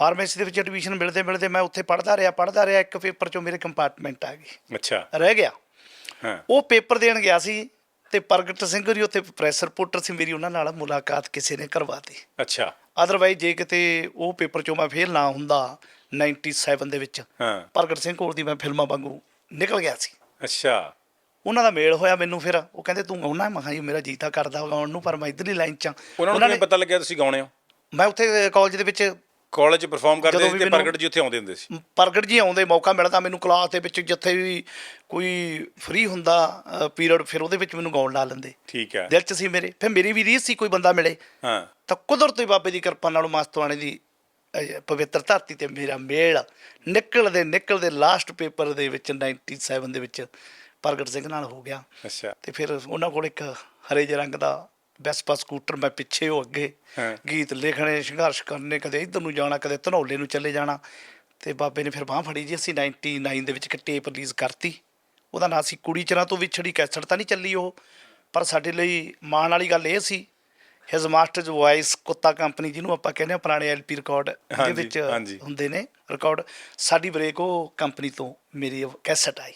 Pharmacy ਦੇ ਵਿੱਚ admission ਮਿਲਦੇ ਮਿਲਦੇ ਮੈਂ ਉੱਥੇ ਪੜ੍ਹਦਾ ਰਿਹਾ ਪੜ੍ਹਦਾ ਰਿਹਾ ਇੱਕ ਪੇਪਰ ਚੋਂ ਮੇਰੇ ਕੰਪਾਰਟਮੈਂਟ ਆ ਗਈ। ਅੱਛਾ। ਰਹਿ ਗਿਆ। ਹਾਂ। ਉਹ ਪੇਪਰ ਦੇਣ ਗਿਆ ਸੀ ਤੇ ਪ੍ਰਗਟ ਸਿੰਘ ਜੀ ਉੱਥੇ ਪ੍ਰੈਸ ਰਿਪੋਰਟਰ ਸੀ ਮੇਰੀ ਉਹਨਾਂ ਨਾਲ ਮੁਲਾਕਾਤ ਕਿਸੇ ਨੇ ਕਰਵਾਤੀ ਅੱਛਾ। ਅਦਰਵਾਈਜ਼ ਜੇ ਕਿਤੇ ਉਹ ਪੇਪਰ ਚੋਂ ਮੈਂ ਫੇਲ ਨਾ ਹੁੰਦਾ 97 ਦੇ ਵਿੱਚ ਹਾਂ। ਪ੍ਰਗਟ ਸਿੰਘ ਕੋਲ ਦੀ ਮੈਂ ਫਿਲਮਾਂ ਵਾਂਗੂ ਨਿਕਲ ਗਿਆ ਸੀ। ਅੱਛਾ। ਉਹਨਾਂ ਦਾ ਮੇਲ ਹੋਇਆ ਮੈਨੂੰ ਫਿਰ ਉਹ ਕਹਿੰਦੇ ਤੂੰ ਆਉਣਾ ਮੈਂ ਕਿਹਾ ਜੀ ਮੇਰਾ ਜੀ ਤਾਂ ਕਰਦਾ ਗਾਉਣ ਨੂੰ ਪਰ ਮੈਂ ਇਧਰਲੀ ਲਾਈਨ 'ਚ। ਉਹਨਾਂ ਨੂੰ ਪਤਾ ਲੱਗਿਆ ਤੁਸੀਂ ਗਾਉਣੇ ਹੋ? ਮੈਂ ਉੱਥੇ ਕਾਲਜ ਦੇ ਵਿੱਚ ਕਾਲਜ ਪਰਫਾਰਮ ਕਰਦੇ ਸੀ ਤੇ ਪ੍ਰਗਟ ਜੀ ਉੱਥੇ ਆਉਂਦੇ ਹੁੰਦੇ ਸੀ। ਪ੍ਰਗਟ ਜੀ ਆਉਂਦੇ ਮੌਕਾ ਮਿਲਦਾ ਮੈਨੂੰ ਕਲਾਸ ਦੇ ਵਿੱਚ ਜਿੱਥੇ ਵੀ ਕੋਈ ਫ੍ਰੀ ਹੁੰਦਾ ਪੀਰੀਅਡ ਫਿਰ ਉਹਦੇ ਵਿੱਚ ਮੈਨੂੰ ਗਾਉਣ ਲਾ ਲੈਂਦੇ। ਠੀਕ ਹੈ। ਦਿਲ 'ਚ ਸੀ ਮੇਰੇ। ਫਿਰ ਮੇਰੀ ਵੀ ਰੀਸ ਸੀ ਕੋਈ ਬੰਦਾ ਮਿਲੇ। ਹਾਂ। ਤਾਂ ਕੁਦਰਤੀ ਬਾਬੇ ਦੀ ਕਿਰਪਾ ਨਾਲ ਮਸਤਵਾਣੇ ਦੀ ਪਵਿੱਤਰ ਧਰਤੀ ਤੇ ਮੇਰਾ ਮੇਲ ਨਿਕਲਦੇ ਨਿਕਲਦੇ ਲਾਸਟ ਪੇਪਰ ਦੇ ਵਿੱਚ 97 ਦੇ ਵਿੱਚ ਪ੍ਰਗਟ ਸਿੰਘ ਨਾਲ ਹੋ ਗਿਆ। ਅੱਛਾ। ਤੇ ਫਿਰ ਉਹਨਾਂ ਕੋਲ ਇੱਕ ਹਰੇ ਜਿਹੇ ਰੰਗ ਦਾ ਵੈਸਪਾ ਸਕੂਟਰ ਮੈਂ ਪਿੱਛੇ ਹੋ ਅੱਗੇ। ਗੀਤ ਲਿਖਣੇ ਸੰਘਰਸ਼ ਕਰਨੇ ਕਦੇ ਇੱਧਰ ਨੂੰ ਜਾਣਾ ਕਦੇ ਧਨੌਲੇ ਨੂੰ ਚੱਲੇ ਜਾਣਾ ਤੇ ਬਾਬੇ ਨੇ ਫਿਰ ਬਾਹ ਫੜੀ ਜੀ ਅਸੀਂ 99 ਦੇ ਵਿੱਚ ਇੱਕ ਟੇਪ ਰਿਲੀਜ਼ ਕਰਤੀ ਉਹਦਾ ਨਾਂ ਸੀ ਕੁੜੀ ਚਰਾਂ ਤੋਂ ਵਿਛੜੀ ਕੈਸਟ ਤਾਂ ਨਹੀਂ ਚੱਲੀ ਉਹ ਪਰ ਸਾਡੇ ਲਈ ਮਾਣ ਵਾਲੀ ਗੱਲ ਇਹ ਸੀ ਹਿਸ ਮਾਸਟਰਸ ਵੌਇਸ ਕੁੱਤਾ ਕੰਪਨੀ ਜਿਹਨੂੰ ਆਪਾਂ ਕਹਿੰਦੇ ਆ ਪੁਰਾਣੇ ਐਲਪੀ ਰਿਕਾਰਡ ਦੇ ਹਾਂਜੀ, ਵਿੱਚ ਹਾਂਜੀ। ਹੁੰਦੇ ਨੇ ਰਿਕਾਰਡ ਸਾਡੀ ਬ੍ਰੇਕ ਉਹ ਕੰਪਨੀ ਤੋਂ ਮੇਰੀ ਕੈਸਟ ਆਈ